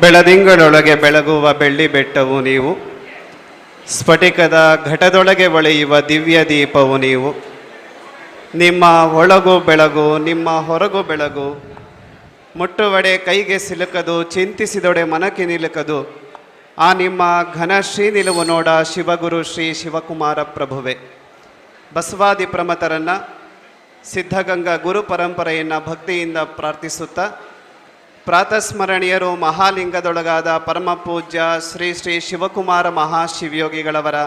ಬೆಳದಿಂಗಳೊಳಗೆ ಬೆಳಗುವ ಬೆಳ್ಳಿ ಬೆಟ್ಟವು ನೀವು. ಸ್ಫಟಿಕದ ಘಟದೊಳಗೆ ಒಳೆಯುವ ದಿವ್ಯ ದೀಪವು ನೀವು. ನಿಮ್ಮ ಒಳಗು ಬೆಳಗು, ನಿಮ್ಮ ಹೊರಗು ಬೆಳಗು. ಮುಟ್ಟುವಡೆ ಕೈಗೆ ಸಿಲುಕದು, ಚಿಂತಿಸಿದೊಡೆ ಮನಕ್ಕೆ ನಿಲುಕದು. ಆ ನಿಮ್ಮ ಘನ ಶ್ರೀ ನಿಲುವು ನೋಡ ಶಿವಗುರು ಶ್ರೀ ಶಿವಕುಮಾರ ಪ್ರಭುವೆ. ಬಸವಾದಿ ಪ್ರಮತರನ್ನು, ಸಿದ್ಧಗಂಗಾ ಗುರು ಪರಂಪರೆಯನ್ನು ಭಕ್ತಿಯಿಂದ ಪ್ರಾರ್ಥಿಸುತ್ತಾ ಪ್ರಾತಸ್ಮರಣೀಯರು ಮಹಾಲಿಂಗದೊಳಗಾದ ಪರಮ ಪೂಜ್ಯ ಶ್ರೀ ಶ್ರೀ ಶಿವಕುಮಾರ ಮಹಾಶಿವಯೋಗಿಗಳವರ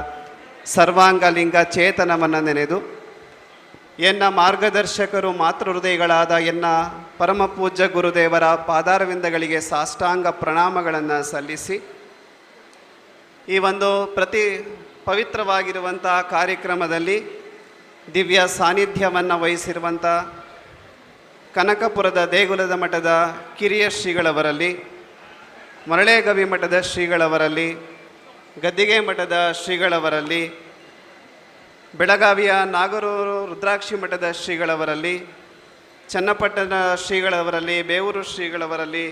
ಸರ್ವಾಂಗಲಿಂಗ ಚೇತನವನ್ನು ನೆನೆದು ಎನ್ನ ಮಾರ್ಗದರ್ಶಕರು ಮಾತೃಹೃದಯಗಳಾದ ಎನ್ನ ಪರಮ ಪೂಜ್ಯ ಗುರುದೇವರ ಪಾದಾರವಿಂದಗಳಿಗೆ ಸಾಷ್ಟಾಂಗ ಪ್ರಣಾಮಗಳನ್ನು ಸಲ್ಲಿಸಿ ಈ ಒಂದು ಪ್ರತಿ ಪವಿತ್ರವಾಗಿರುವಂಥ ಕಾರ್ಯಕ್ರಮದಲ್ಲಿ ದಿವ್ಯ ಸಾನ್ನಿಧ್ಯವನ್ನು ವಹಿಸಿರುವಂಥ ಕನಕಪುರದ ದೇಗುಲದ ಮಠದ ಕಿರಿಯ ಶ್ರೀಗಳವರಲ್ಲಿ ಮರಳೇಗವಿ ಮಠದ ಶ್ರೀಗಳವರಲ್ಲಿ, ಗದ್ದಿಗೆ ಮಠದ ಶ್ರೀಗಳವರಲ್ಲಿ, ಬೆಳಗಾವಿಯ ನಾಗರೂರು ರುದ್ರಾಕ್ಷಿ ಮಠದ ಶ್ರೀಗಳವರಲ್ಲಿ, ಚನ್ನಪಟ್ಟಣ ಶ್ರೀಗಳವರಲ್ಲಿ, ಬೇವೂರು ಶ್ರೀಗಳವರಲ್ಲಿ,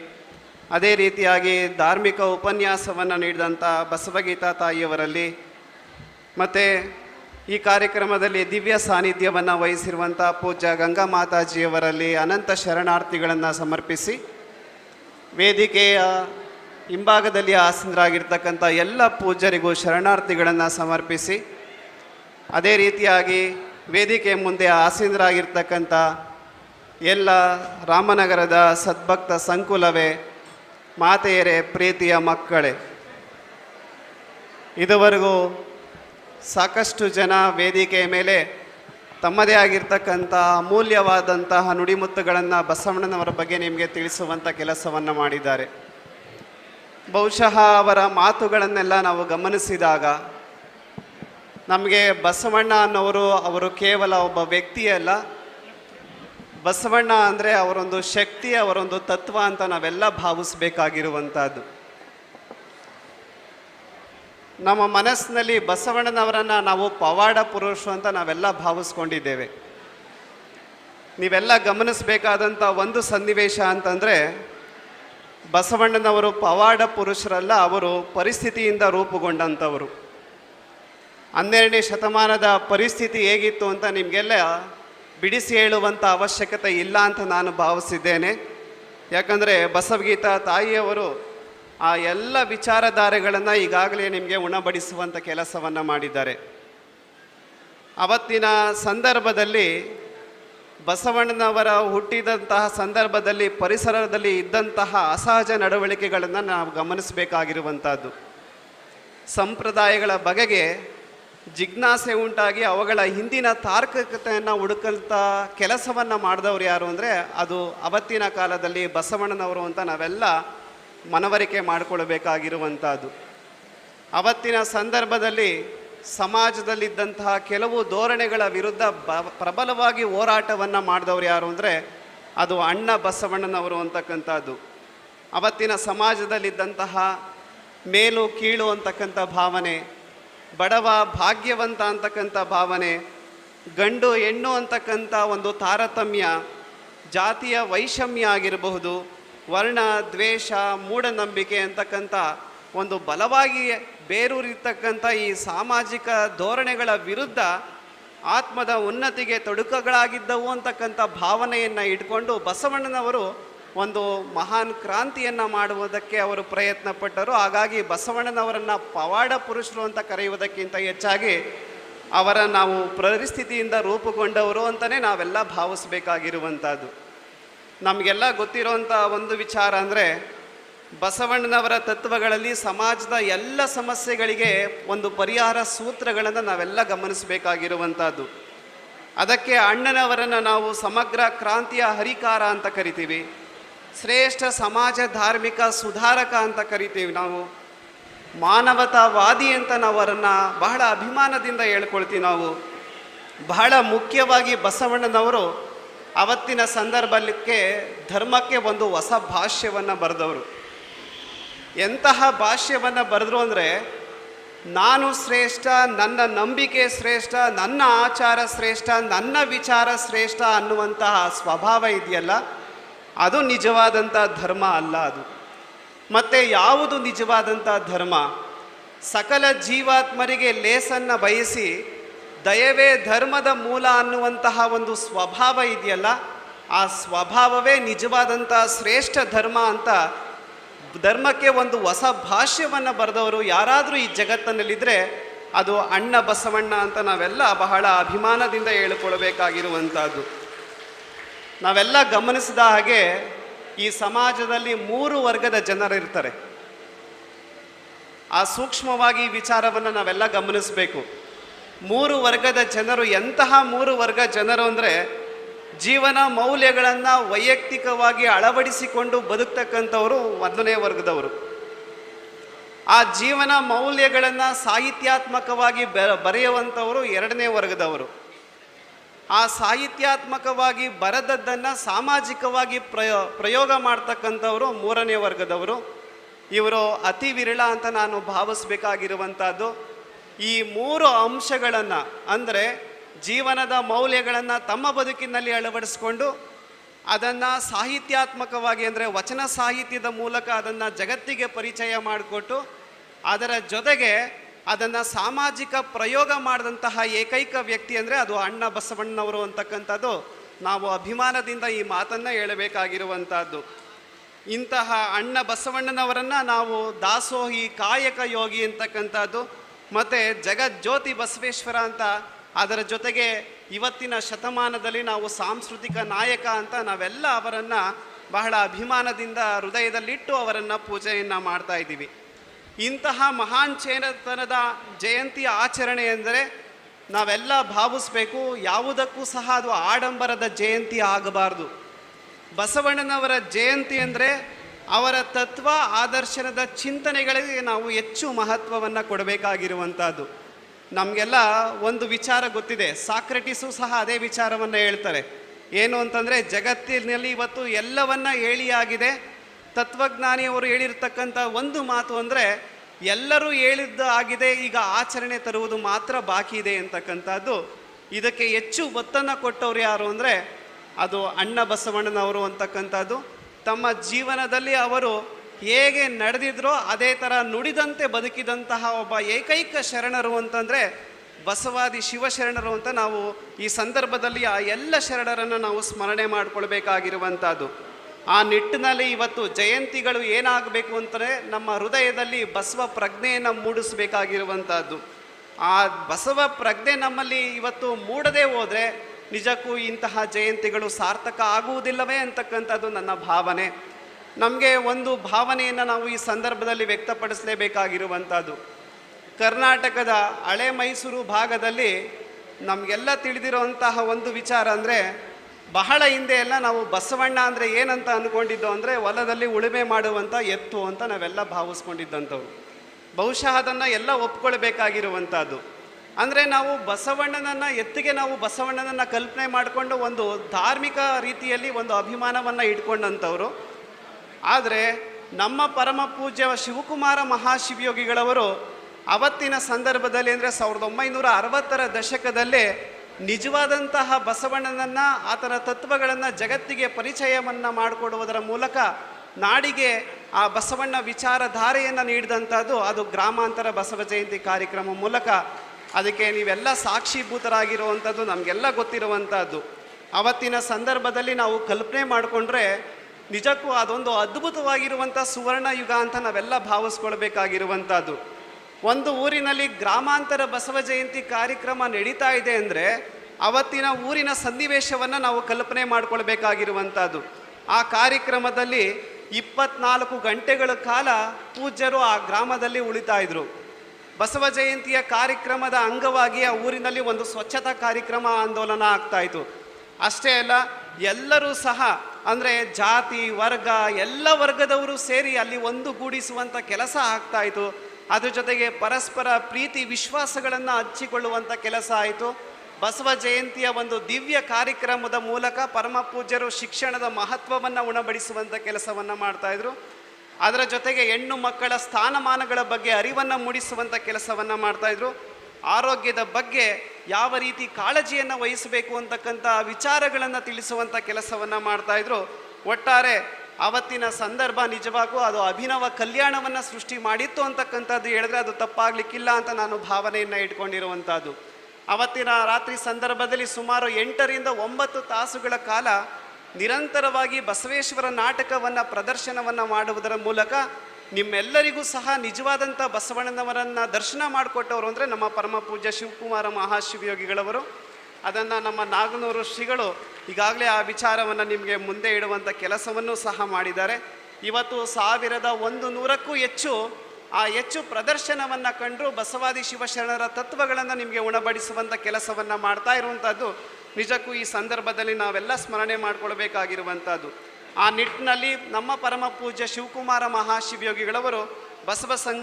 ಅದೇ ರೀತಿಯಾಗಿ ಧಾರ್ಮಿಕ ಉಪನ್ಯಾಸವನ್ನು ನೀಡಿದಂಥ ಬಸವಗೀತಾ ತಾಯಿಯವರಲ್ಲಿ, ಮತ್ತು ಈ ಕಾರ್ಯಕ್ರಮದಲ್ಲಿ ದಿವ್ಯ ಸಾನ್ನಿಧ್ಯವನ್ನು ವಹಿಸಿರುವಂಥ ಪೂಜ್ಯ ಗಂಗಾ ಮಾತಾಜಿಯವರಲ್ಲಿ ಅನಂತ ಶರಣಾರ್ಥಿಗಳನ್ನು ಸಮರ್ಪಿಸಿ ವೇದಿಕೆಯ ಹಿಂಭಾಗದಲ್ಲಿ ಆಸನರಾಗಿರ್ತಕ್ಕಂಥ ಎಲ್ಲ ಪೂಜರಿಗೂ ಶರಣಾರ್ಥಿಗಳನ್ನು ಸಮರ್ಪಿಸಿ ಅದೇ ರೀತಿಯಾಗಿ ವೇದಿಕೆ ಮುಂದೆ ಆಸೀನರಾಗಿರ್ತಕ್ಕಂಥ ಎಲ್ಲ ರಾಮನಗರದ ಸದ್ಭಕ್ತ ಸಂಕುಲವೇ, ಮಾತೆಯರೇ, ಪ್ರೀತಿಯ ಮಕ್ಕಳೇ, ಇದುವರೆಗೂ ಸಾಕಷ್ಟು ಜನ ವೇದಿಕೆಯ ಮೇಲೆ ತಮ್ಮದೇ ಆಗಿರ್ತಕ್ಕಂಥ ಅಮೂಲ್ಯವಾದಂತಹ ನುಡಿಮುತ್ತುಗಳನ್ನು ಬಸವಣ್ಣನವರ ಬಗ್ಗೆ ನಿಮಗೆ ತಿಳಿಸುವಂಥ ಕೆಲಸವನ್ನು ಮಾಡಿದ್ದಾರೆ. ಬಹುಶಃ ಅವರ ಮಾತುಗಳನ್ನೆಲ್ಲ ನಾವು ಗಮನಿಸಿದಾಗ ನಮಗೆ ಬಸವಣ್ಣ ಅನ್ನೋರು ಅವರು ಕೇವಲ ಒಬ್ಬ ವ್ಯಕ್ತಿಯಲ್ಲ ಬಸವಣ್ಣ ಅಂದರೆ ಅವರೊಂದು ಶಕ್ತಿ, ಅವರೊಂದು ತತ್ವ ಅಂತ ನಾವೆಲ್ಲ ಭಾವಿಸ್ಬೇಕಾಗಿರುವಂಥದ್ದು ನಮ್ಮ ಮನಸ್ಸಿನಲ್ಲಿ ಬಸವಣ್ಣನವರನ್ನು ನಾವು ಪವಾಡ ಪುರುಷರು ಅಂತ ನಾವೆಲ್ಲ ಭಾವಿಸ್ಕೊಂಡಿದ್ದೇವೆ. ನೀವೆಲ್ಲ ಗಮನಿಸಬೇಕಾದಂಥ ಒಂದು ಸನ್ನಿವೇಶ ಅಂತಂದರೆ, ಬಸವಣ್ಣನವರು ಪವಾಡ ಪುರುಷರಲ್ಲ, ಅವರು ಪರಿಸ್ಥಿತಿಯಿಂದ ರೂಪುಗೊಂಡಂಥವರು. ಹನ್ನೆರಡನೇ ಶತಮಾನದ ಪರಿಸ್ಥಿತಿ ಹೇಗಿತ್ತು ಅಂತ ನಿಮಗೆಲ್ಲ ಬಿಡಿಸಿ ಹೇಳುವಂಥ ಅವಶ್ಯಕತೆ ಇಲ್ಲ ಅಂತ ನಾನು ಭಾವಿಸಿದ್ದೇನೆ. ಯಾಕಂದರೆ ಬಸವಗೀತಾ ತಾಯಿಯವರು ಆ ಎಲ್ಲ ವಿಚಾರಧಾರೆಗಳನ್ನು ಈಗಾಗಲೇ ನಿಮಗೆ ಉಣಬಡಿಸುವಂಥ ಕೆಲಸವನ್ನು ಮಾಡಿದ್ದಾರೆ. ಅವತ್ತಿನ ಸಂದರ್ಭದಲ್ಲಿ ಬಸವಣ್ಣನವರ ಹುಟ್ಟಿದಂತಹ ಸಂದರ್ಭದಲ್ಲಿ ಪರಿಸರದಲ್ಲಿ ಇದ್ದಂತಹ ಅಸಹಜ ನಡವಳಿಕೆಗಳನ್ನು ನಾವು ಗಮನಿಸಬೇಕಾಗಿರುವಂಥದ್ದು ಸಂಪ್ರದಾಯಗಳ ಬಗೆಗೆ ಜಿಜ್ಞಾಸೆ ಉಂಟಾಗಿ ಅವುಗಳ ಹಿಂದಿನ ತಾರ್ಕಿಕತೆಯನ್ನು ಹುಡುಕಂಥ ಕೆಲಸವನ್ನು ಮಾಡಿದವರು ಯಾರು ಅಂದರೆ ಅದು ಅವತ್ತಿನ ಕಾಲದಲ್ಲಿ ಬಸವಣ್ಣನವರು ಅಂತ ನಾವೆಲ್ಲ ಮನವರಿಕೆ ಮಾಡಿಕೊಳ್ಬೇಕಾಗಿರುವಂಥದ್ದು ಅವತ್ತಿನ ಸಂದರ್ಭದಲ್ಲಿ ಸಮಾಜದಲ್ಲಿದ್ದಂತಹ ಕೆಲವು ಧೋರಣೆಗಳ ವಿರುದ್ಧ ಬ, ಪ್ರಬಲವಾಗಿ ಹೋರಾಟವನ್ನು ಮಾಡಿದವರು ಯಾರು ಅಂದರೆ ಅದು ಅಣ್ಣ ಬಸವಣ್ಣನವರು ಅಂತಕ್ಕಂಥದ್ದು. ಅವತ್ತಿನ ಸಮಾಜದಲ್ಲಿದ್ದಂತಹ ಮೇಲು ಕೀಳು ಅಂತಕ್ಕಂಥ ಭಾವನೆ, ಬಡವ ಭಾಗ್ಯವಂತ ಅಂತಕ್ಕಂಥ ಭಾವನೆ, ಗಂಡು ಹೆಣ್ಣು ಅಂತಕ್ಕಂಥ ಒಂದು ತಾರತಮ್ಯ, ಜಾತಿಯ ವೈಷಮ್ಯ ಆಗಿರಬಹುದು ವರ್ಣ ದ್ವೇಷ ಮೂಢನಂಬಿಕೆ ಅಂತಕ್ಕಂಥ ಒಂದು ಬಲವಾಗಿ ಬೇರೂರಿರ್ತಕ್ಕಂಥ ಈ ಸಾಮಾಜಿಕ ಧೋರಣೆಗಳ ವಿರುದ್ಧ ಆತ್ಮದ ಉನ್ನತಿಗೆ ತೊಡಕಗಳಾಗಿದ್ದವು ಅಂತಕ್ಕಂಥ ಭಾವನೆಯನ್ನು ಇಟ್ಕೊಂಡು ಬಸವಣ್ಣನವರು ಒಂದು ಮಹಾನ್ ಕ್ರಾಂತಿಯನ್ನು ಮಾಡುವುದಕ್ಕೆ ಅವರು ಪ್ರಯತ್ನ ಪಟ್ಟರು ಹಾಗಾಗಿ ಬಸವಣ್ಣನವರನ್ನು ಪವಾಡ ಪುರುಷರು ಅಂತ ಕರೆಯುವುದಕ್ಕಿಂತ ಹೆಚ್ಚಾಗಿ ಅವರ ನಾವು ಪರಿಸ್ಥಿತಿಯಿಂದ ರೂಪುಗೊಂಡವರು ಅಂತಲೇ ನಾವೆಲ್ಲ ಭಾವಿಸ್ಬೇಕಾಗಿರುವಂಥದ್ದು. ನಮಗೆಲ್ಲ ಗೊತ್ತಿರುವಂಥ ಒಂದು ವಿಚಾರ ಅಂದರೆ ಬಸವಣ್ಣನವರ ತತ್ವಗಳಲ್ಲಿ ಸಮಾಜದ ಎಲ್ಲ ಸಮಸ್ಯೆಗಳಿಗೆ ಒಂದು ಪರಿಹಾರ ಸೂತ್ರಗಳನ್ನು ನಾವೆಲ್ಲ ಗಮನಿಸಬೇಕಾಗಿರುವಂಥದ್ದು. ಅದಕ್ಕೆ ಅಣ್ಣನವರನ್ನು ನಾವು ಸಮಗ್ರ ಕ್ರಾಂತಿಯ ಹರಿಕಾರ ಅಂತ ಕರಿತೀವಿ. ಶ್ರೇಷ್ಠ ಸಮಾಜ ಧಾರ್ಮಿಕ ಸುಧಾರಕ ಅಂತ ಕರಿತೀವಿ ನಾವು. ಮಾನವತಾವಾದಿ ಅಂತ ನಾವು ಅವರನ್ನು ಬಹಳ ಅಭಿಮಾನದಿಂದ ಹೇಳ್ಕೊಳ್ತೀವಿ ನಾವು. ಬಹಳ ಮುಖ್ಯವಾಗಿ ಬಸವಣ್ಣನವರು ಅವತ್ತಿನ ಸಂದರ್ಭಕ್ಕೆ ಧರ್ಮಕ್ಕೆ ಒಂದು ಹೊಸ ಭಾಷ್ಯವನ್ನು ಬರೆದವರು. ಎಂತಹ ಭಾಷ್ಯವನ್ನು ಬರೆದ್ರು ಅಂದರೆ, ನಾನು ಶ್ರೇಷ್ಠ, ನನ್ನ ನಂಬಿಕೆ ಶ್ರೇಷ್ಠ, ನನ್ನ ಆಚಾರ ಶ್ರೇಷ್ಠ, ನನ್ನ ವಿಚಾರ ಶ್ರೇಷ್ಠ ಅನ್ನುವಂತಹ ಸ್ವಭಾವ ಇದೆಯಲ್ಲ, ಅದು ನಿಜವಾದಂಥ ಧರ್ಮ ಅಲ್ಲ ಅದು. ಮತ್ತು ಯಾವುದು ನಿಜವಾದಂಥ ಧರ್ಮ? ಸಕಲ ಜೀವಾತ್ಮರಿಗೆ ಲೇಸನ್ನು ಬಯಸಿ ದಯವೇ ಧರ್ಮದ ಮೂಲ ಅನ್ನುವಂತಹ ಒಂದು ಸ್ವಭಾವ ಇದೆಯಲ್ಲ, ಆ ಸ್ವಭಾವವೇ ನಿಜವಾದಂಥ ಶ್ರೇಷ್ಠ ಧರ್ಮ ಅಂತ ಧರ್ಮಕ್ಕೆ ಒಂದು ಹೊಸ ಭಾಷ್ಯವನ್ನು ಬರೆದವರು ಯಾರಾದರೂ ಈ ಜಗತ್ತಿನಲ್ಲಿದ್ದರೆ ಅದು ಅಣ್ಣ ಬಸವಣ್ಣ ಅಂತ ನಾವೆಲ್ಲ ಬಹಳ ಅಭಿಮಾನದಿಂದ ಹೇಳಿಕೊಳ್ಬೇಕಾಗಿರುವಂಥದ್ದು. ನಾವೆಲ್ಲ ಗಮನಿಸಿದ ಹಾಗೆ ಈ ಸಮಾಜದಲ್ಲಿ ಮೂರು ವರ್ಗದ ಜನರಿರ್ತಾರೆ ಆ ಸೂಕ್ಷ್ಮವಾಗಿ ವಿಚಾರವನ್ನು ನಾವೆಲ್ಲ ಗಮನಿಸಬೇಕು. ಮೂರು ವರ್ಗದ ಜನರು, ಎಂತಹ ಮೂರು ವರ್ಗ ಜನರು ಅಂದರೆ ಜೀವನ ಮೌಲ್ಯಗಳನ್ನು ವೈಯಕ್ತಿಕವಾಗಿ ಅಳವಡಿಸಿಕೊಂಡು ಬದುಕ್ತಕ್ಕಂಥವರು ಮೊದಲನೇ ವರ್ಗದವರು. ಆ ಜೀವನ ಮೌಲ್ಯಗಳನ್ನು ಸಾಹಿತ್ಯಾತ್ಮಕವಾಗಿ ಬ, ಬರೆಯುವಂಥವರು ಎರಡನೇ ವರ್ಗದವರು. ಆ ಸಾಹಿತ್ಯಾತ್ಮಕವಾಗಿ ಬರೆದದ್ದನ್ನು ಸಾಮಾಜಿಕವಾಗಿ ಪ್ರಯೋ, ಪ್ರಯೋಗ ಮಾಡ್ತಕ್ಕಂಥವರು ಮೂರನೇ ವರ್ಗದವರು. ಇವರು ಅತಿ ವಿರಳ ಅಂತ ನಾನು ಭಾವಿಸ್ಬೇಕಾಗಿರುವಂಥದ್ದು. ಈ ಮೂರು ಅಂಶಗಳನ್ನು, ಅಂದರೆ ಜೀವನದ ಮೌಲ್ಯಗಳನ್ನು ತಮ್ಮ ಬದುಕಿನಲ್ಲಿ ಅಳವಡಿಸಿಕೊಂಡು ಅದನ್ನು ಸಾಹಿತ್ಯಾತ್ಮಕವಾಗಿ, ಅಂದರೆ ವಚನ ಸಾಹಿತ್ಯದ ಮೂಲಕ ಅದನ್ನು ಜಗತ್ತಿಗೆ ಪರಿಚಯ ಮಾಡಿಕೊಟ್ಟು ಅದರ ಜೊತೆಗೆ ಅದನ್ನು ಸಾಮಾಜಿಕ ಪ್ರಯೋಗ ಮಾಡಿದಂತಹ ಏಕೈಕ ವ್ಯಕ್ತಿ ಅಂದರೆ ಅದು ಅಣ್ಣ ಬಸವಣ್ಣನವರು ಅಂತಕ್ಕಂಥದ್ದು. ನಾವು ಅಭಿಮಾನದಿಂದ ಈ ಮಾತನ್ನು ಹೇಳಬೇಕಾಗಿರುವಂಥದ್ದು. ಇಂತಹ ಅಣ್ಣ ಬಸವಣ್ಣನವರನ್ನು ನಾವು ದಾಸೋಹಿ ಕಾಯಕ ಯೋಗಿ ಅಂತಕ್ಕಂಥದ್ದು. ಮತ್ತು ಜಗಜ್ಯೋತಿ ಬಸವೇಶ್ವರ ಅಂತ, ಅದರ ಜೊತೆಗೆ ಇವತ್ತಿನ ಶತಮಾನದಲ್ಲಿ ನಾವು ಸಾಂಸ್ಕೃತಿಕ ನಾಯಕ ಅಂತ ನಾವೆಲ್ಲ ಅವರನ್ನು ಬಹಳ ಅಭಿಮಾನದಿಂದ ಹೃದಯದಲ್ಲಿಟ್ಟು ಅವರನ್ನು ಪೂಜೆಯನ್ನು ಮಾಡ್ತಾ ಇದ್ದೀವಿ. ಇಂತಹ ಮಹಾನ್ ಚೇತನದ ಜಯಂತಿ ಆಚರಣೆ ಎಂದರೆ ನಾವೆಲ್ಲ ಭಾವಿಸ್ಬೇಕು, ಯಾವುದಕ್ಕೂ ಸಹ ಅದು ಆಡಂಬರದ ಜಯಂತಿ ಆಗಬಾರ್ದು. ಬಸವಣ್ಣನವರ ಜಯಂತಿ ಅಂದರೆ ಅವರ ತತ್ವ, ಆದರ್ಶನದ ಚಿಂತನೆಗಳಿಗೆ ನಾವು ಹೆಚ್ಚು ಮಹತ್ವವನ್ನು ಕೊಡಬೇಕಾಗಿರುವಂಥದ್ದು ನಮಗೆಲ್ಲ ಒಂದು ವಿಚಾರ ಗೊತ್ತಿದೆ. ಸಾಕ್ರೆಟಿಸು ಸಹ ಅದೇ ವಿಚಾರವನ್ನು ಹೇಳ್ತಾರೆ. ಏನು ಅಂತಂದರೆ, ಜಗತ್ತಿನಲ್ಲಿ ಇವತ್ತು ಎಲ್ಲವನ್ನ ಹೇಳಿಯಾಗಿದೆ. ತತ್ವಜ್ಞಾನಿಯವರು ಹೇಳಿರ್ತಕ್ಕಂಥ ಒಂದು ಮಾತು ಅಂದರೆ, ಎಲ್ಲರೂ ಹೇಳಿದ್ದು ಆಗಿದೆ, ಈಗ ಆಚರಣೆ ತರುವುದು ಮಾತ್ರ ಬಾಕಿ ಇದೆ ಅಂತಕ್ಕಂಥದ್ದು. ಇದಕ್ಕೆ ಹೆಚ್ಚು ಒತ್ತನ್ನು ಕೊಟ್ಟವ್ರು ಯಾರು ಅಂದರೆ, ಅದು ಅಣ್ಣ ಬಸವಣ್ಣನವರು ಅಂತಕ್ಕಂಥದ್ದು. ತಮ್ಮ ಜೀವನದಲ್ಲಿ ಅವರು ಹೇಗೆ ನಡೆದಿದ್ರೋ ಅದೇ ಥರ ನುಡಿದಂತೆ ಬದುಕಿದಂತಹ ಒಬ್ಬ ಏಕೈಕ ಶರಣರು ಅಂತಂದರೆ ಬಸವಾದಿ ಶಿವಶರಣರು ಅಂತ ನಾವು ಈ ಸಂದರ್ಭದಲ್ಲಿ ಆ ಎಲ್ಲ ಶರಣರನ್ನು ನಾವು ಸ್ಮರಣೆ ಮಾಡಿಕೊಳ್ಬೇಕಾಗಿರುವಂಥದ್ದು. ಆ ನಿಟ್ಟಿನಲ್ಲಿ ಇವತ್ತು ಜಯಂತಿಗಳು ಏನಾಗಬೇಕು ಅಂತಂದರೆ ನಮ್ಮ ಹೃದಯದಲ್ಲಿ ಬಸವ ಪ್ರಜ್ಞೆಯನ್ನು ಮೂಡಿಸಬೇಕಾಗಿರುವಂಥದ್ದು. ಆ ಬಸವ ಪ್ರಜ್ಞೆ ನಮ್ಮಲ್ಲಿ ಇವತ್ತು ಮೂಡದೇ ಹೋದರೆ ನಿಜಕ್ಕೂ ಇಂತಹ ಜಯಂತಿಗಳು ಸಾರ್ಥಕ ಆಗುವುದಿಲ್ಲವೇ ಅಂತಕ್ಕಂಥದ್ದು ನನ್ನ ಭಾವನೆ. ನಮಗೆ ಒಂದು ಭಾವನೆಯನ್ನು ನಾವು ಈ ಸಂದರ್ಭದಲ್ಲಿ ವ್ಯಕ್ತಪಡಿಸಲೇಬೇಕಾಗಿರುವಂಥದ್ದು. ಕರ್ನಾಟಕದ ಹಳೆ ಮೈಸೂರು ಭಾಗದಲ್ಲಿ ನಮಗೆಲ್ಲ ತಿಳಿದಿರುವಂತಹ ಒಂದು ವಿಚಾರ ಅಂದರೆ, ಬಹಳ ಹಿಂದೆ ಎಲ್ಲ ನಾವು ಬಸವಣ್ಣ ಅಂದರೆ ಏನಂತ ಅಂದ್ಕೊಂಡಿದ್ದು ಅಂದರೆ ಹೊಲದಲ್ಲಿ ಉಳುಮೆ ಮಾಡುವಂಥ ಎತ್ತು ಅಂತ ನಾವೆಲ್ಲ ಭಾವಿಸ್ಕೊಂಡಿದ್ದಂಥವ್ರು ಬಹುಶಃ ಅದನ್ನು ಎಲ್ಲ ಒಪ್ಕೊಳ್ಬೇಕಾಗಿರುವಂಥದ್ದು. ಅಂದರೆ ನಾವು ಬಸವಣ್ಣನನ್ನು, ಎತ್ತಿಗೆ ನಾವು ಬಸವಣ್ಣನನ್ನು ಕಲ್ಪನೆ ಮಾಡಿಕೊಂಡು ಒಂದು ಧಾರ್ಮಿಕ ರೀತಿಯಲ್ಲಿ ಒಂದು ಅಭಿಮಾನವನ್ನು ಇಟ್ಕೊಂಡಂಥವ್ರು. ಆದರೆ ನಮ್ಮ ಪರಮ ಪೂಜ್ಯ ಶಿವಕುಮಾರ ಮಹಾಶಿವಯೋಗಿಗಳವರು ಅವತ್ತಿನ ಸಂದರ್ಭದಲ್ಲಿ ಅಂದರೆ ಸಾವಿರದ ಒಂಬೈನೂರ ಅರವತ್ತರ ದಶಕದಲ್ಲೇ ನಿಜವಾದಂತಹ ಬಸವಣ್ಣನನ್ನು, ಆತನ ತತ್ವಗಳನ್ನು, ಜಗತ್ತಿಗೆ ಪರಿಚಯವನ್ನು ಮಾಡಿಕೊಡುವುದರ ಮೂಲಕ ನಾಡಿಗೆ ಆ ಬಸವಣ್ಣ ವಿಚಾರಧಾರೆಯನ್ನು ನೀಡಿದಂಥದ್ದು ಅದು ಗ್ರಾಮಾಂತರ ಬಸವ ಜಯಂತಿ ಕಾರ್ಯಕ್ರಮ ಮೂಲಕ. ಅದಕ್ಕೆ ನೀವೆಲ್ಲ ಸಾಕ್ಷೀಭೂತರಾಗಿರುವಂಥದ್ದು ನಮಗೆಲ್ಲ ಗೊತ್ತಿರುವಂಥದ್ದು. ಅವತ್ತಿನ ಸಂದರ್ಭದಲ್ಲಿ ನಾವು ಕಲ್ಪನೆ ಮಾಡಿಕೊಂಡ್ರೆ ನಿಜಕ್ಕೂ ಅದೊಂದು ಅದ್ಭುತವಾಗಿರುವಂಥ ಸುವರ್ಣ ಯುಗ ಅಂತ ನಾವೆಲ್ಲ ಭಾವಿಸ್ಕೊಳ್ಬೇಕಾಗಿರುವಂಥದ್ದು. ಒಂದು ಊರಿನಲ್ಲಿ ಗ್ರಾಮಾಂತರ ಬಸವ ಜಯಂತಿ ಕಾರ್ಯಕ್ರಮ ನಡೀತಾ ಇದೆ ಅಂದರೆ ಅವತ್ತಿನ ಊರಿನ ಸನ್ನಿವೇಶವನ್ನು ನಾವು ಕಲ್ಪನೆ ಮಾಡಿಕೊಳ್ಬೇಕಾಗಿರುವಂಥದ್ದು. ಆ ಕಾರ್ಯಕ್ರಮದಲ್ಲಿ ಇಪ್ಪತ್ನಾಲ್ಕು ಗಂಟೆಗಳ ಕಾಲ ಪೂಜ್ಯರು ಆ ಗ್ರಾಮದಲ್ಲಿ ಉಳಿತಾ ಇದ್ರು ಬಸವ ಜಯಂತಿಯ ಕಾರ್ಯಕ್ರಮದ ಅಂಗವಾಗಿ ಆ ಊರಿನಲ್ಲಿ ಒಂದು ಸ್ವಚ್ಛತಾ ಕಾರ್ಯಕ್ರಮ ಆಂದೋಲನ ಆಗ್ತಾ ಇತ್ತು. ಅಷ್ಟೇ ಅಲ್ಲ, ಎಲ್ಲರೂ ಸಹ ಅಂದರೆ ಜಾತಿ, ವರ್ಗ, ಎಲ್ಲ ವರ್ಗದವರು ಸೇರಿ ಅಲ್ಲಿ ಒಂದುಗೂಡಿಸುವಂಥ ಕೆಲಸ ಆಗ್ತಾ ಇತ್ತು. ಅದ್ರ ಜೊತೆಗೆ ಪರಸ್ಪರ ಪ್ರೀತಿ, ವಿಶ್ವಾಸಗಳನ್ನು ಹಂಚಿಕೊಳ್ಳುವಂಥ ಕೆಲಸ ಆಯಿತು. ಬಸವ ಜಯಂತಿಯ ಒಂದು ದಿವ್ಯ ಕಾರ್ಯಕ್ರಮದ ಮೂಲಕ ಪರಮ ಪೂಜ್ಯರು ಶಿಕ್ಷಣದ ಮಹತ್ವವನ್ನು ಉಣಬಡಿಸುವಂಥ ಕೆಲಸವನ್ನು ಮಾಡ್ತಾಯಿದ್ರು ಅದರ ಜೊತೆಗೆ ಹೆಣ್ಣು ಮಕ್ಕಳ ಸ್ಥಾನಮಾನಗಳ ಬಗ್ಗೆ ಅರಿವನ್ನು ಮೂಡಿಸುವಂಥ ಕೆಲಸವನ್ನು ಮಾಡ್ತಾಯಿದ್ರು ಆರೋಗ್ಯದ ಬಗ್ಗೆ ಯಾವ ರೀತಿ ಕಾಳಜಿಯನ್ನು ವಹಿಸಬೇಕು ಅಂತಕ್ಕಂಥ ವಿಚಾರಗಳನ್ನು ತಿಳಿಸುವಂಥ ಕೆಲಸವನ್ನು ಮಾಡ್ತಾಯಿದ್ರು ಒಟ್ಟಾರೆ ಅವತ್ತಿನ ಸಂದರ್ಭ ನಿಜವಾಗೂ ಅದು ಅಭಿನವ ಕಲ್ಯಾಣವನ್ನು ಸೃಷ್ಟಿ ಮಾಡಿತ್ತು ಅಂತಕ್ಕಂಥದ್ದು ಹೇಳಿದ್ರೆ ಅದು ತಪ್ಪಾಗ್ಲಿಕ್ಕಿಲ್ಲ ಅಂತ ನಾನು ಭಾವನೆಯನ್ನು ಇಟ್ಕೊಂಡಿರುವಂಥದ್ದು. ಅವತ್ತಿನ ರಾತ್ರಿ ಸಂದರ್ಭದಲ್ಲಿ ಸುಮಾರು ಎಂಟರಿಂದ ಒಂಬತ್ತು ತಾಸುಗಳ ಕಾಲ ನಿರಂತರವಾಗಿ ಬಸವೇಶ್ವರ ನಾಟಕವನ್ನು, ಪ್ರದರ್ಶನವನ್ನು ಮಾಡುವುದರ ಮೂಲಕ ನಿಮ್ಮೆಲ್ಲರಿಗೂ ಸಹ ನಿಜವಾದಂಥ ಬಸವಣ್ಣನವರನ್ನು ದರ್ಶನ ಮಾಡಿಕೊಟ್ಟವರು ಅಂದರೆ ನಮ್ಮ ಪರಮ ಪೂಜ್ಯ ಶಿವಕುಮಾರ ಮಹಾಶಿವಯೋಗಿಗಳವರು. ಅದನ್ನು ನಮ್ಮ ನಾಗನೂರು ಶ್ರೀಗಳು ಈಗಾಗಲೇ ಆ ವಿಚಾರವನ್ನು ನಿಮಗೆ ಮುಂದೆ ಇಡುವಂಥ ಕೆಲಸವನ್ನು ಸಹ ಮಾಡಿದ್ದಾರೆ. ಇವತ್ತು ಸಾವಿರದ ಒಂದು ನೂರಕ್ಕೂ ಹೆಚ್ಚು ಆ ಹೆಚ್ಚು ಪ್ರದರ್ಶನವನ್ನು ಕಂಡು ಬಸವಾದಿ ಶಿವಶರಣರ ತತ್ವಗಳನ್ನು ನಿಮಗೆ ಉಣಬಡಿಸುವಂಥ ಕೆಲಸವನ್ನು ಮಾಡ್ತಾ ಇರುವಂಥದ್ದು ನಿಜಕ್ಕೂ ಈ ಸಂದರ್ಭದಲ್ಲಿ ನಾವೆಲ್ಲ ಸ್ಮರಣೆ ಮಾಡಿಕೊಳ್ಬೇಕಾಗಿರುವಂಥದ್ದು. ಆ ನಿಟ್ಟಿನಲ್ಲಿ ನಮ್ಮ ಪರಮ ಪೂಜ್ಯ ಶಿವಕುಮಾರ ಮಹಾಶಿವಯೋಗಿಗಳವರು ಬಸವ ಸಂ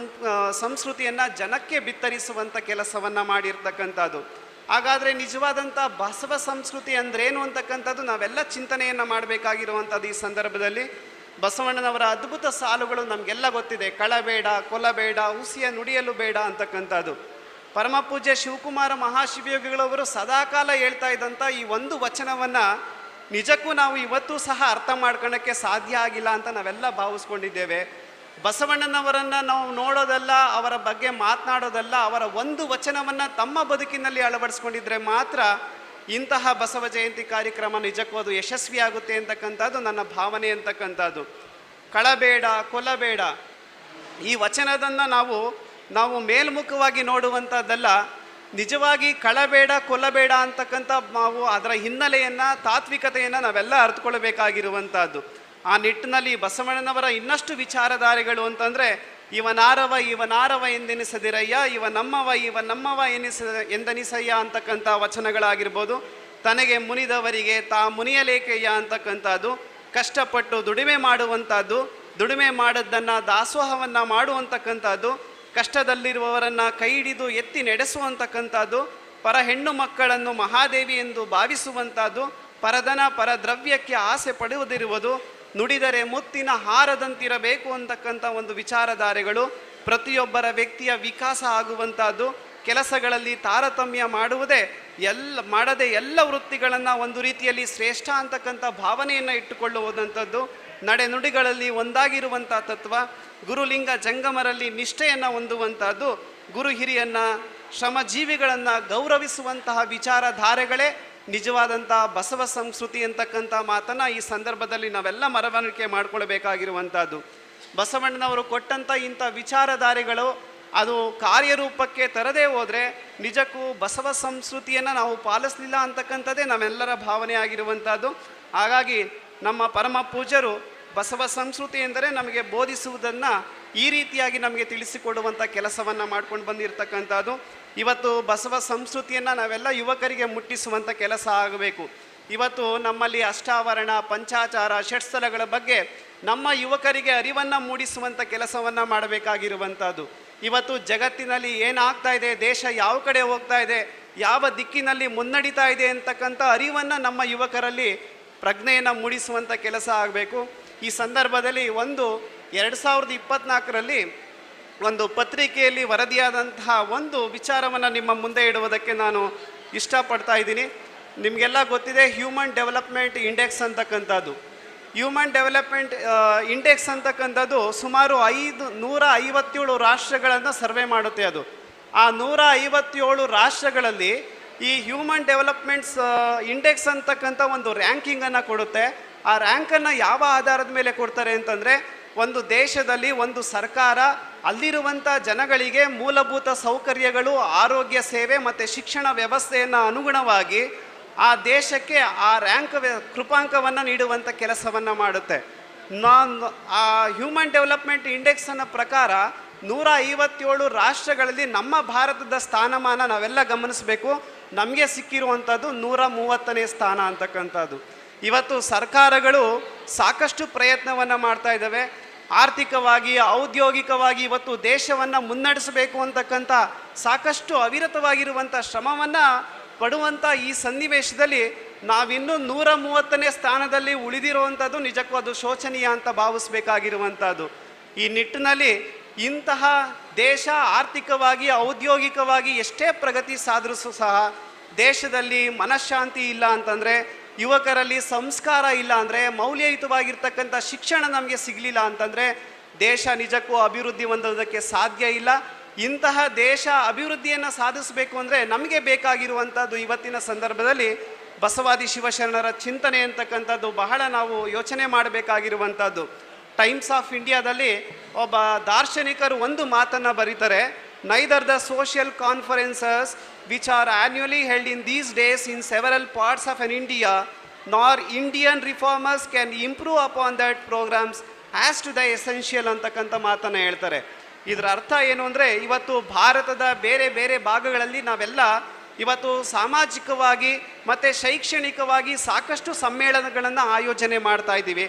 ಸಂಸ್ಕೃತಿಯನ್ನು ಜನಕ್ಕೆ ಬಿತ್ತರಿಸುವಂಥ ಕೆಲಸವನ್ನು ಮಾಡಿರ್ತಕ್ಕಂಥದ್ದು. ಹಾಗಾದರೆ ನಿಜವಾದಂಥ ಬಸವ ಸಂಸ್ಕೃತಿ ಅಂದ್ರೇನು ಅಂತಕ್ಕಂಥದ್ದು ನಾವೆಲ್ಲ ಚಿಂತನೆಯನ್ನು ಮಾಡಬೇಕಾಗಿರುವಂಥದ್ದು ಈ ಸಂದರ್ಭದಲ್ಲಿ. ಬಸವಣ್ಣನವರ ಅದ್ಭುತ ಸಾಲುಗಳು ನಮಗೆಲ್ಲ ಗೊತ್ತಿದೆ. ಕಳಬೇಡ, ಕೊಲಬೇಡ, ಹುಸಿಯ ನುಡಿಯಲು ಬೇಡ ಅಂತಕ್ಕಂಥದ್ದು. ಪರಮ ಪೂಜ್ಯ ಶಿವಕುಮಾರ ಮಹಾಶಿವಯೋಗಿಗಳವರು ಸದಾಕಾಲ ಹೇಳ್ತಾ ಇದ್ದಂಥ ಈ ಒಂದು ವಚನವನ್ನು ನಿಜಕ್ಕೂ ನಾವು ಇವತ್ತೂ ಸಹ ಅರ್ಥ ಮಾಡ್ಕೊಳ್ಳೋಕ್ಕೆ ಸಾಧ್ಯ ಆಗಿಲ್ಲ ಅಂತ ನಾವೆಲ್ಲ ಭಾವಿಸ್ಕೊಂಡಿದ್ದೇವೆ. ಬಸವಣ್ಣನವರನ್ನು ನಾವು ನೋಡೋದಲ್ಲ, ಅವರ ಬಗ್ಗೆ ಮಾತನಾಡೋದಲ್ಲ, ಅವರ ಒಂದು ವಚನವನ್ನು ತಮ್ಮ ಬದುಕಿನಲ್ಲಿ ಅಳವಡಿಸ್ಕೊಂಡಿದ್ರೆ ಮಾತ್ರ ಇಂತಹ ಬಸವ ಜಯಂತಿ ಕಾರ್ಯಕ್ರಮ ನಿಜಕ್ಕೂ ಅದು ಯಶಸ್ವಿಯಾಗುತ್ತೆ ಅಂತಕ್ಕಂಥದ್ದು ನನ್ನ ಭಾವನೆ ಅಂತಕ್ಕಂಥದ್ದು. ಕಳಬೇಡ, ಕೊಲಬೇಡ. ಈ ವಚನದನ್ನು ನಾವು ನಾವು ಮೇಲ್ಮುಖವಾಗಿ ನೋಡುವಂಥದ್ದಲ್ಲ, ನಿಜವಾಗಿ ಕಳಬೇಡ, ಕೊಲ್ಲಬೇಡ ಅಂತಕ್ಕಂಥ ನಾವು ಅದರ ಹಿನ್ನೆಲೆಯನ್ನು, ತಾತ್ವಿಕತೆಯನ್ನು ನಾವೆಲ್ಲ ಅರ್ಥಕೊಳ್ಬೇಕಾಗಿರುವಂಥದ್ದು ಆ ನಿಟ್ಟಿನಲ್ಲಿ ಬಸವಣ್ಣನವರ ಇನ್ನಷ್ಟು ವಿಚಾರಧಾರೆಗಳು ಅಂತಂದರೆ, ಇವನಾರವ ಇವನಾರವ ಎಂದೆನಿಸದಿರಯ್ಯ, ಇವ ನಮ್ಮವ ಇವ ನಮ್ಮವ ಎನಿಸ, ಎಂದನಿಸಯ್ಯ ಅಂತಕ್ಕಂಥ ವಚನಗಳಾಗಿರ್ಬೋದು, ತನಗೆ ಮುನಿದವರಿಗೆ ತಾ ಮುನಿಯಲೇಕಯ್ಯ ಅಂತಕ್ಕಂಥದ್ದು, ಕಷ್ಟಪಟ್ಟು ದುಡಿಮೆ ಮಾಡುವಂಥದ್ದು, ದುಡಿಮೆ ಮಾಡದ್ದನ್ನು ದಾಸೋಹವನ್ನು ಮಾಡುವಂತಕ್ಕಂಥದ್ದು ಕಷ್ಟದಲ್ಲಿರುವವರನ್ನು ಕೈ ಹಿಡಿದು ಎತ್ತಿ ನಡೆಸುವಂತಕ್ಕಂಥದ್ದು, ಪರ ಹೆಣ್ಣು ಮಕ್ಕಳನ್ನು ಮಹಾದೇವಿ ಎಂದು ಭಾವಿಸುವಂಥದ್ದು ಪರದನ ಪರದ್ರವ್ಯಕ್ಕೆ ಆಸೆ ಪಡುವುದಿರುವುದು, ನುಡಿದರೆ ಮುತ್ತಿನ ಹಾರದಂತಿರಬೇಕು ಅಂತಕ್ಕಂಥ ಒಂದು ವಿಚಾರಧಾರೆಗಳು, ಪ್ರತಿಯೊಬ್ಬರ ವ್ಯಕ್ತಿಯ ವಿಕಾಸ ಆಗುವಂಥದ್ದು, ಕೆಲಸಗಳಲ್ಲಿ ತಾರತಮ್ಯ ಮಾಡುವುದೇ ಎಲ್ಲ, ಮಾಡದೆ ಎಲ್ಲ ವೃತ್ತಿಗಳನ್ನು ಒಂದು ರೀತಿಯಲ್ಲಿ ಶ್ರೇಷ್ಠ ಅಂತಕ್ಕಂಥ ಭಾವನೆಯನ್ನು ಇಟ್ಟುಕೊಳ್ಳುವುದಂಥದ್ದು ನಡೆನುಡಿಗಳಲ್ಲಿ ಒಂದಾಗಿರುವಂಥ ತತ್ವ ಗುರುಲಿಂಗ ಜಂಗಮರಲ್ಲಿ ನಿಷ್ಠೆಯನ್ನು ಹೊಂದುವಂಥದ್ದು ಗುರು ಹಿರಿಯನ್ನು, ಶ್ರಮಜೀವಿಗಳನ್ನು ಗೌರವಿಸುವಂತಹ ವಿಚಾರಧಾರೆಗಳೇ ನಿಜವಾದಂಥ ಬಸವ ಸಂಸ್ಕೃತಿ ಅಂತಕ್ಕಂಥ ಮಾತನ್ನು ಈ ಸಂದರ್ಭದಲ್ಲಿ ನಾವೆಲ್ಲ ಮರವಣಿಕೆ ಮಾಡಿಕೊಳ್ಬೇಕಾಗಿರುವಂಥದ್ದು ಬಸವಣ್ಣನವರು ಕೊಟ್ಟಂಥ ಇಂಥ ವಿಚಾರಧಾರೆಗಳು ಅದು ಕಾರ್ಯರೂಪಕ್ಕೆ ತರದೇ ಹೋದರೆ ನಿಜಕ್ಕೂ ಬಸವ ಸಂಸ್ಕೃತಿಯನ್ನು ನಾವು ಪಾಲಿಸಲಿಲ್ಲ ಅಂತಕ್ಕಂಥದ್ದೇ ನಮ್ಮೆಲ್ಲರ ಭಾವನೆ ಆಗಿರುವಂಥದ್ದು ಹಾಗಾಗಿ ನಮ್ಮ ಪರಮ ಪೂಜರು ಬಸವ ಸಂಸ್ಕೃತಿ ಎಂದರೆ ನಮಗೆ ಬೋಧಿಸುವುದನ್ನು ಈ ರೀತಿಯಾಗಿ ನಮಗೆ ತಿಳಿಸಿಕೊಡುವಂಥ ಕೆಲಸವನ್ನು ಮಾಡ್ಕೊಂಡು ಬಂದಿರತಕ್ಕಂಥದ್ದು. ಇವತ್ತು ಬಸವ ಸಂಸ್ಕೃತಿಯನ್ನು ನಾವೆಲ್ಲ ಯುವಕರಿಗೆ ಮುಟ್ಟಿಸುವಂಥ ಕೆಲಸ ಆಗಬೇಕು. ಇವತ್ತು ನಮ್ಮಲ್ಲಿ ಅಷ್ಟಾವರಣ, ಪಂಚಾಚಾರ, ಷಟ್ಸ್ಥಲಗಳ ಬಗ್ಗೆ ನಮ್ಮ ಯುವಕರಿಗೆ ಅರಿವನ್ನು ಮೂಡಿಸುವಂಥ ಕೆಲಸವನ್ನು ಮಾಡಬೇಕಾಗಿರುವಂಥದ್ದು. ಇವತ್ತು ಜಗತ್ತಿನಲ್ಲಿ ಏನಾಗ್ತಾ ಇದೆ, ದೇಶ ಯಾವ ಕಡೆ ಹೋಗ್ತಾ ಇದೆ, ಯಾವ ದಿಕ್ಕಿನಲ್ಲಿ ಮುನ್ನಡೀತಾ ಇದೆ ಅಂತಕ್ಕಂಥ ಅರಿವನ್ನು ನಮ್ಮ ಯುವಕರಲ್ಲಿ ಪ್ರಜ್ಞೆಯನ್ನು ಮೂಡಿಸುವಂಥ ಕೆಲಸ ಆಗಬೇಕು. ಈ ಸಂದರ್ಭದಲ್ಲಿ ಒಂದು ಎರಡು ಸಾವಿರದ ಇಪ್ಪತ್ನಾಲ್ಕರಲ್ಲಿ ಒಂದು ಪತ್ರಿಕೆಯಲ್ಲಿ ವರದಿಯಾದಂತಹ ಒಂದು ವಿಚಾರವನ್ನು ನಿಮ್ಮ ಮುಂದೆ ಇಡುವುದಕ್ಕೆ ನಾನು ಇಷ್ಟಪಡ್ತಾ ಇದ್ದೀನಿ. ನಿಮಗೆಲ್ಲ ಗೊತ್ತಿದೆ ಹ್ಯೂಮನ್ ಡೆವಲಪ್ಮೆಂಟ್ ಇಂಡೆಕ್ಸ್ ಅಂತಕ್ಕಂಥದ್ದು. ಹ್ಯೂಮನ್ ಡೆವಲಪ್ಮೆಂಟ್ ಇಂಡೆಕ್ಸ್ ಅಂತಕ್ಕಂಥದ್ದು ಸುಮಾರು ಐದು, ನೂರ ಐವತ್ತೇಳು ರಾಷ್ಟ್ರಗಳನ್ನು ಸರ್ವೆ ಮಾಡುತ್ತೆ ಅದು. ಆ ನೂರ ಐವತ್ತೇಳು ರಾಷ್ಟ್ರಗಳಲ್ಲಿ ಈ ಹ್ಯೂಮನ್ ಡೆವಲಪ್ಮೆಂಟ್ಸ್ ಇಂಡೆಕ್ಸ್ ಅಂತಕ್ಕಂಥ ಒಂದು ರ್ಯಾಂಕಿಂಗನ್ನು ಕೊಡುತ್ತೆ. ಆ ರ್ಯಾಂಕನ್ನು ಯಾವ ಆಧಾರದ ಮೇಲೆ ಕೊಡ್ತಾರೆ ಅಂತಂದರೆ, ಒಂದು ದೇಶದಲ್ಲಿ ಒಂದು ಸರ್ಕಾರ ಅಲ್ಲಿರುವಂಥ ಜನಗಳಿಗೆ ಮೂಲಭೂತ ಸೌಕರ್ಯಗಳು, ಆರೋಗ್ಯ ಸೇವೆ ಮತ್ತು ಶಿಕ್ಷಣ ವ್ಯವಸ್ಥೆಯನ್ನು ಅನುಗುಣವಾಗಿ ಆ ದೇಶಕ್ಕೆ ಆ ರ್ಯಾಂಕ್ ಕೃಪಾಂಕವನ್ನು ನೀಡುವಂಥ ಕೆಲಸವನ್ನು ಮಾಡುತ್ತೆ. ನಾನು, ಆ ಹ್ಯೂಮನ್ ಡೆವಲಪ್ಮೆಂಟ್ ಇಂಡೆಕ್ಸನ್ನ ಪ್ರಕಾರ ನೂರ ಐವತ್ತೇಳು ರಾಷ್ಟ್ರಗಳಲ್ಲಿ ನಮ್ಮ ಭಾರತದ ಸ್ಥಾನಮಾನ ನಾವೆಲ್ಲ ಗಮನಿಸಬೇಕು. ನಮಗೆ ಸಿಕ್ಕಿರುವಂಥದ್ದು ನೂರ ಮೂವತ್ತನೇ ಸ್ಥಾನ ಅಂತಕ್ಕಂಥದ್ದು. ಇವತ್ತು ಸರ್ಕಾರಗಳು ಸಾಕಷ್ಟು ಪ್ರಯತ್ನವನ್ನು ಮಾಡ್ತಾ ಇದ್ದಾವೆ. ಆರ್ಥಿಕವಾಗಿ, ಔದ್ಯೋಗಿಕವಾಗಿ ಇವತ್ತು ದೇಶವನ್ನು ಮುನ್ನಡೆಸಬೇಕು ಅಂತಕ್ಕಂಥ ಸಾಕಷ್ಟು ಅವಿರತವಾಗಿರುವಂಥ ಶ್ರಮವನ್ನು ಪಡುವಂಥ ಈ ಸನ್ನಿವೇಶದಲ್ಲಿ ನಾವಿನ್ನೂ ನೂರ ಮೂವತ್ತನೇ ಸ್ಥಾನದಲ್ಲಿ ಉಳಿದಿರುವಂಥದ್ದು ನಿಜಕ್ಕೂ ಅದು ಶೋಚನೀಯ ಅಂತ ಭಾವಿಸ್ಬೇಕಾಗಿರುವಂಥದ್ದು. ಈ ನಿಟ್ಟಿನಲ್ಲಿ ಇಂತಹ ದೇಶ ಆರ್ಥಿಕವಾಗಿ, ಔದ್ಯೋಗಿಕವಾಗಿ ಎಷ್ಟೇ ಪ್ರಗತಿ ಸಾಧಿಸು ಸಹ ದೇಶದಲ್ಲಿ ಮನಃಶಾಂತಿ ಇಲ್ಲ ಅಂತಂದರೆ, ಯುವಕರಲ್ಲಿ ಸಂಸ್ಕಾರ ಇಲ್ಲ ಅಂದರೆ, ಮೌಲ್ಯಯುತವಾಗಿರ್ತಕ್ಕಂಥ ಶಿಕ್ಷಣ ನಮಗೆ ಸಿಗಲಿಲ್ಲ ಅಂತಂದರೆ, ದೇಶ ನಿಜಕ್ಕೂ ಅಭಿವೃದ್ಧಿ ಹೊಂದೋದಕ್ಕೆ ಸಾಧ್ಯ ಇಲ್ಲ. ಇಂತಹ ದೇಶ ಅಭಿವೃದ್ಧಿಯನ್ನು ಸಾಧಿಸಬೇಕು ಅಂದರೆ ನಮಗೆ ಬೇಕಾಗಿರುವಂಥದ್ದು ಇವತ್ತಿನ ಸಂದರ್ಭದಲ್ಲಿ ಬಸವಾದಿ ಶಿವಶರಣರ ಚಿಂತನೆ ಅಂತಕ್ಕಂಥದ್ದು ಬಹಳ ನಾವು ಯೋಚನೆ ಮಾಡಬೇಕಾಗಿರುವಂಥದ್ದು. ಟೈಮ್ಸ್ ಆಫ್ ಇಂಡಿಯಾದಲ್ಲಿ ಒಬ್ಬ ದಾರ್ಶನಿಕರು ಒಂದು ಮಾತನ್ನು ಬರೀತಾರೆ neither the social conferences which are annually held in these days in several parts of an India nor Indian reformers can improve upon that programs as to the essential ಅಂತಕ್ಕಂಥ ಮಾತನ್ನು ಹೇಳ್ತಾರೆ. ಇದರ ಅರ್ಥ ಏನು ಅಂದರೆ, ಇವತ್ತು ಭಾರತದ ಬೇರೆ ಬೇರೆ ಭಾಗಗಳಲ್ಲಿ ನಾವೆಲ್ಲ ಇವತ್ತು ಸಾಮಾಜಿಕವಾಗಿ ಮತ್ತು ಶೈಕ್ಷಣಿಕವಾಗಿ ಸಾಕಷ್ಟು ಸಮ್ಮೇಳನಗಳನ್ನು ಆಯೋಜನೆ ಮಾಡ್ತಾ ಇದ್ದೀವಿ.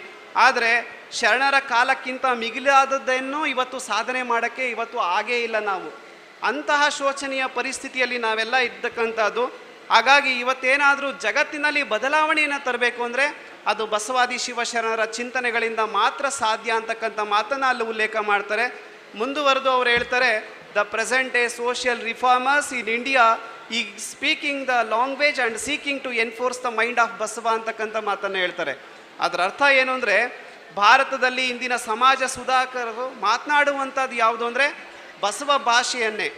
ಆದರೆ ಶರಣರ ಕಾಲಕ್ಕಿಂತ ಮಿಗಿಲಾದದ್ದನ್ನು ಇವತ್ತು ಸಾಧನೆ ಮಾಡೋಕ್ಕೆ ಇವತ್ತು ಆಗೇ ಇಲ್ಲ ನಾವು. ಅಂತಹ ಶೋಚನೀಯ ಪರಿಸ್ಥಿತಿಯಲ್ಲಿ ನಾವೆಲ್ಲ ಇದ್ದಕ್ಕಂಥದ್ದು. ಹಾಗಾಗಿ ಇವತ್ತೇನಾದರೂ ಜಗತ್ತಿನಲ್ಲಿ ಬದಲಾವಣೆಯನ್ನು ತರಬೇಕು ಅಂದರೆ ಅದು ಬಸವಾದಿ ಶಿವಶರಣರ ಚಿಂತನೆಗಳಿಂದ ಮಾತ್ರ ಸಾಧ್ಯ ಅಂತಕ್ಕಂಥ ಮಾತನ್ನು ಅಲ್ಲಿ ಉಲ್ಲೇಖ ಮಾಡ್ತಾರೆ. ಮುಂದುವರೆದು ಅವ್ರು ಹೇಳ್ತಾರೆ, the present a social reformers in India ಈ speaking the language and seeking to enforce the mind of Basava ಅಂತಕ್ಕಂಥ ಮಾತನ್ನು ಹೇಳ್ತಾರೆ. ಅದರ ಅರ್ಥ ಏನು ಅಂದರೆ ಭಾರತದಲ್ಲಿ ಇಂದಿನ ಸಮಾಜ ಸುಧಾಕರರು ಮಾತನಾಡುವಂಥದ್ದು ಯಾವುದು ಅಂದರೆ ಬಸವ ಭಾಷೆಯನ್ನೇ.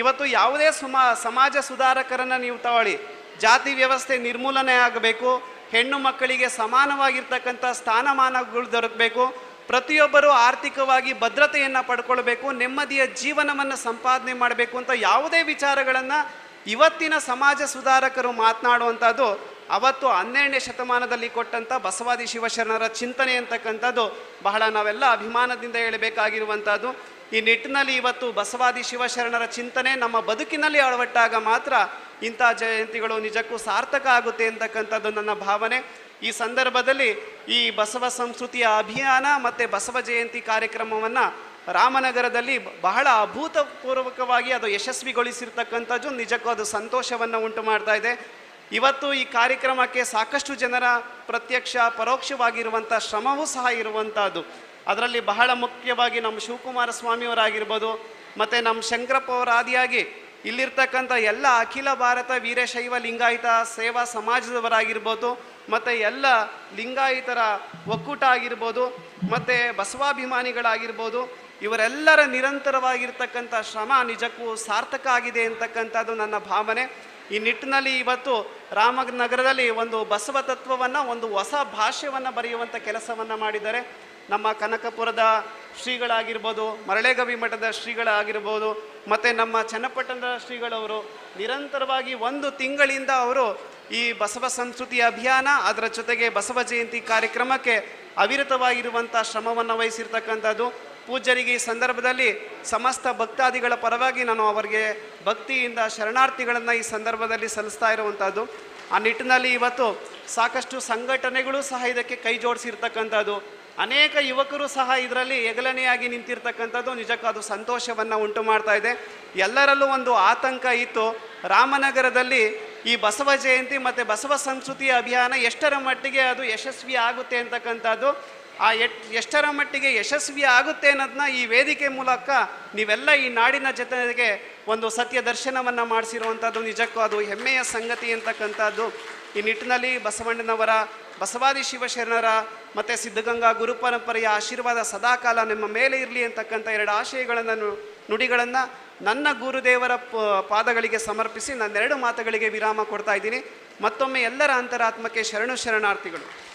ಇವತ್ತು ಯಾವುದೇ ಸುಮಾ, ಸಮಾಜ ಸುಧಾರಕರನ್ನು ನೀವು ತಗೊಳ್ಳಿ ಜಾತಿ ವ್ಯವಸ್ಥೆ ನಿರ್ಮೂಲನೆ ಆಗಬೇಕು, ಹೆಣ್ಣು ಮಕ್ಕಳಿಗೆ ಸಮಾನವಾಗಿರ್ತಕ್ಕಂಥ ಸ್ಥಾನಮಾನಗಳು ದೊರಕಬೇಕು, ಪ್ರತಿಯೊಬ್ಬರು ಆರ್ಥಿಕವಾಗಿ ಭದ್ರತೆಯನ್ನು ಪಡ್ಕೊಳ್ಬೇಕು, ನೆಮ್ಮದಿಯ ಜೀವನವನ್ನು ಸಂಪಾದನೆ ಮಾಡಬೇಕು ಅಂತ ಯಾವುದೇ ವಿಚಾರಗಳನ್ನು ಇವತ್ತಿನ ಸಮಾಜ ಸುಧಾರಕರು ಮಾತನಾಡುವಂಥದ್ದು ಅವತ್ತು ಹನ್ನೆರಡನೇ ಶತಮಾನದಲ್ಲಿ ಕೊಟ್ಟಂಥ ಬಸವಾದಿ ಶಿವಶರಣರ ಚಿಂತನೆ ಅಂತಕ್ಕಂಥದ್ದು ಬಹಳ ನಾವೆಲ್ಲ ಅಭಿಮಾನದಿಂದ ಹೇಳಬೇಕಾಗಿರುವಂಥದ್ದು. ಈ ನಿಟ್ಟಿನಲ್ಲಿ ಇವತ್ತು ಬಸವಾದಿ ಶಿವಶರಣರ ಚಿಂತನೆ ನಮ್ಮ ಬದುಕಿನಲ್ಲಿ ಅಳವಟ್ಟಾಗ ಮಾತ್ರ ಇಂಥ ಜಯಂತಿಗಳು ನಿಜಕ್ಕೂ ಸಾರ್ಥಕ ಆಗುತ್ತೆ ಅಂತಕ್ಕಂಥದ್ದು ನನ್ನ ಭಾವನೆ. ಈ ಸಂದರ್ಭದಲ್ಲಿ ಈ ಬಸವ ಸಂಸ್ಕೃತಿಯ ಅಭಿಯಾನ ಮತ್ತು ಬಸವ ಜಯಂತಿ ಕಾರ್ಯಕ್ರಮವನ್ನು ರಾಮನಗರದಲ್ಲಿ ಬಹಳ ಅಭೂತಪೂರ್ವಕವಾಗಿ ಅದು ಯಶಸ್ವಿಗೊಳಿಸಿರ್ತಕ್ಕಂಥದ್ದು. ನಿಜಕ್ಕೂ ಅದು ಸಂತೋಷವನ್ನು ಉಂಟು ಮಾಡ್ತಾ ಇದೆ. ಇವತ್ತು ಈ ಕಾರ್ಯಕ್ರಮಕ್ಕೆ ಸಾಕಷ್ಟು ಜನರ ಪ್ರತ್ಯಕ್ಷ ಪರೋಕ್ಷವಾಗಿರುವಂಥ ಶ್ರಮವೂ ಸಹ ಇರುವಂಥದ್ದು ಅದರಲ್ಲಿ ಬಹಳ ಮುಖ್ಯವಾಗಿ ನಮ್ಮ ಶಿವಕುಮಾರ ಸ್ವಾಮಿಯವರಾಗಿರ್ಬೋದು, ಮತ್ತು ನಮ್ಮ ಶಂಕರಪ್ಪ ಅವರ ಆದಿಯಾಗಿ ಇಲ್ಲಿರ್ತಕ್ಕಂಥ ಎಲ್ಲ ಅಖಿಲ ಭಾರತ ವೀರಶೈವ ಲಿಂಗಾಯತ ಸೇವಾ ಸಮಾಜದವರಾಗಿರ್ಬೋದು, ಮತ್ತು ಎಲ್ಲ ಲಿಂಗಾಯತರ ಒಕ್ಕೂಟ ಆಗಿರ್ಬೋದು, ಮತ್ತು ಬಸವಾಭಿಮಾನಿಗಳಾಗಿರ್ಬೋದು, ಇವರೆಲ್ಲರ ನಿರಂತರವಾಗಿರ್ತಕ್ಕಂಥ ಶ್ರಮ ನಿಜಕ್ಕೂ ಸಾರ್ಥಕ ಆಗಿದೆ ಅಂತಕ್ಕಂಥದ್ದು ನನ್ನ ಭಾವನೆ. ಈ ನಿಟ್ಟಿನಲ್ಲಿ ಇವತ್ತು ರಾಮನಗರದಲ್ಲಿ ಒಂದು ಬಸವ ತತ್ವವನ್ನು, ಒಂದು ಹೊಸ ಭಾಷೆಯನ್ನು ಬರೆಯುವಂಥ ಕೆಲಸವನ್ನು ಮಾಡಿದ್ದಾರೆ. ನಮ್ಮ ಕನಕಪುರದ ಶ್ರೀಗಳಾಗಿರ್ಬೋದು, ಮರಳೆಗವಿ ಮಠದ ಶ್ರೀಗಳಾಗಿರ್ಬೋದು, ಮತ್ತು ನಮ್ಮ ಚನ್ನಪಟ್ಟಣದ ಶ್ರೀಗಳವರು, ನಿರಂತರವಾಗಿ ಒಂದು ತಿಂಗಳಿಂದ ಅವರು ಈ ಬಸವ ಸಂಸ್ಕೃತಿ ಅಭಿಯಾನ, ಅದರ ಜೊತೆಗೆ ಬಸವ ಜಯಂತಿ ಕಾರ್ಯಕ್ರಮಕ್ಕೆ ಅವಿರತವಾಗಿರುವಂಥ ಶ್ರಮವನ್ನು ವಹಿಸಿರ್ತಕ್ಕಂಥದ್ದು. ಪೂಜ್ಯರಿಗೆ ಈ ಸಂದರ್ಭದಲ್ಲಿ ಸಮಸ್ತ ಭಕ್ತಾದಿಗಳ ಪರವಾಗಿ ನಾನು ಅವರಿಗೆ ಭಕ್ತಿಯಿಂದ ಶರಣಾರ್ಥಿಗಳನ್ನು ಈ ಸಂದರ್ಭದಲ್ಲಿ ಸಲ್ಲಿಸ್ತಾ ಇರುವಂಥದ್ದು ಆ ನಿಟ್ಟಿನಲ್ಲಿ ಇವತ್ತು ಸಾಕಷ್ಟು ಸಂಘಟನೆಗಳು ಸಹ ಇದಕ್ಕೆ ಕೈ ಜೋಡಿಸಿರ್ತಕ್ಕಂಥದ್ದು. ಅನೇಕ ಯುವಕರು ಸಹ ಇದರಲ್ಲಿ ಹೆಗಲನೆಯಾಗಿ ನಿಂತಿರ್ತಕ್ಕಂಥದ್ದು. ನಿಜಕ್ಕೂ ಅದು ಸಂತೋಷವನ್ನು ಉಂಟು ಮಾಡ್ತಾ ಇದೆ. ಎಲ್ಲರಲ್ಲೂ ಒಂದು ಆತಂಕ ಇತ್ತು. ರಾಮನಗರದಲ್ಲಿ ಈ ಬಸವ ಜಯಂತಿ ಮತ್ತು ಬಸವ ಸಂಸ್ಕೃತಿ ಅಭಿಯಾನ ಎಷ್ಟರ ಮಟ್ಟಿಗೆ ಅದು ಯಶಸ್ವಿ ಆಗುತ್ತೆ ಅಂತಕ್ಕಂಥದ್ದು. ಆ ಎಟ್ ಎಷ್ಟರ ಮಟ್ಟಿಗೆ ಯಶಸ್ವಿ ಆಗುತ್ತೆ ಅನ್ನೋದನ್ನ ಈ ವೇದಿಕೆ ಮೂಲಕ ನೀವೆಲ್ಲ ಈ ನಾಡಿನ ಜನತೆಗೆ ಒಂದು ಸತ್ಯ ದರ್ಶನವನ್ನು ಮಾಡಿಸಿರುವಂಥದ್ದು ನಿಜಕ್ಕೂ ಅದು ಹೆಮ್ಮೆಯ ಸಂಗತಿ ಅಂತಕ್ಕಂಥದ್ದು. ಈ ನಿಟ್ಟಿನಲ್ಲಿ ಬಸವಣ್ಣನವರ, ಬಸವಾದಿ ಶಿವಶರಣರ ಮತ್ತು ಸಿದ್ಧಗಂಗಾ ಗುರುಪರಂಪರೆಯ ಆಶೀರ್ವಾದ ಸದಾಕಾಲ ನಿಮ್ಮ ಮೇಲೆ ಇರಲಿ ಅಂತಕ್ಕಂಥ ಎರಡು ಆಶಯಗಳನ್ನು ನುಡಿಗಳನ್ನು ನನ್ನ ಗುರುದೇವರ ಪಾದಗಳಿಗೆ ಸಮರ್ಪಿಸಿ ನನ್ನೆರಡು ಮಾತುಗಳಿಗೆ ವಿರಾಮ ಕೊಡ್ತಾ ಇದ್ದೀನಿ. ಮತ್ತೊಮ್ಮೆ ಎಲ್ಲರ ಅಂತರಾತ್ಮಕ್ಕೆ ಶರಣು ಶರಣಾರ್ಥಿಗಳು.